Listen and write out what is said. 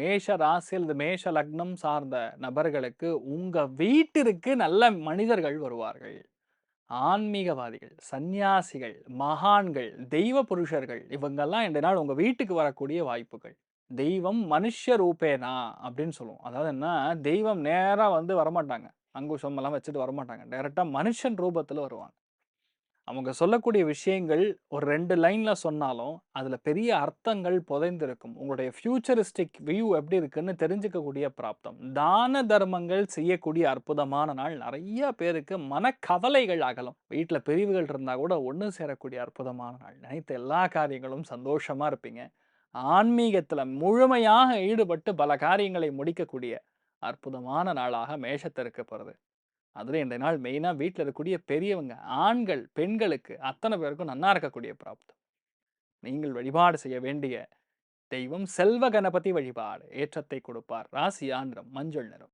மேஷ ராசி அல்லது மேஷ லக்னம் சார்ந்த நபர்களுக்கு உங்க வீட்டிற்கு நல்ல மனிதர்கள் வருவார்கள். ஆன்மீகவாதிகள், சந்நியாசிகள், மகான்கள், தெய்வ புருஷர்கள் இவங்கெல்லாம் இந்த நாள் உங்க வீட்டுக்கு வரக்கூடிய வாய்ப்புகள். தெய்வம் மனுஷ ரூபேனா அப்படின்னு சொல்லுவோம். அதாவது என்ன தெய்வம் நேராக வந்து வரமாட்டாங்க. அங்கு எல்லாம் வச்சுட்டு வரமாட்டாங்க. டைரெக்டாக மனுஷன் ரூபத்தில் வருவாங்க. அவங்க சொல்லக்கூடிய விஷயங்கள் ஒரு ரெண்டு லைனில் சொன்னாலும், அதில் பெரிய அர்த்தங்கள் புதைந்திருக்கும். உங்களுடைய ஃபியூச்சரிஸ்டிக் வியூ எப்படி இருக்குன்னு தெரிஞ்சுக்கக்கூடிய பிராப்தம். தான தர்மங்கள் செய்யக்கூடிய அற்புதமான நாள். நிறைய பேருக்கு மனக்கவலைகள் அகலும். வீட்டில் பிரிவுகள் இருந்தால் கூட ஒன்று சேரக்கூடிய அற்புதமான நாள். நினைத்த எல்லா காரியங்களும் சந்தோஷமாக இருப்பீங்க. ஆன்மீகத்தில் முழுமையாக ஈடுபட்டு பல காரியங்களை முடிக்கக்கூடிய அற்புதமான நாளாக மேஷத்திற்கு போகிறது அதில் இந்த நாள் மெயினாக வீட்டில் இருக்கக்கூடிய பெரியவங்க, ஆண்கள், பெண்களுக்கு அத்தனை பேருக்கும் நன்னா இருக்கக்கூடிய பிராப்தம். நீங்கள் வழிபாடு செய்ய வேண்டிய தெய்வம் செல்வ கணபதி வழிபாடு. ஏற்றத்தை கொடுப்பார். ராசி ஆந்திரம் மஞ்சள் நிறம்.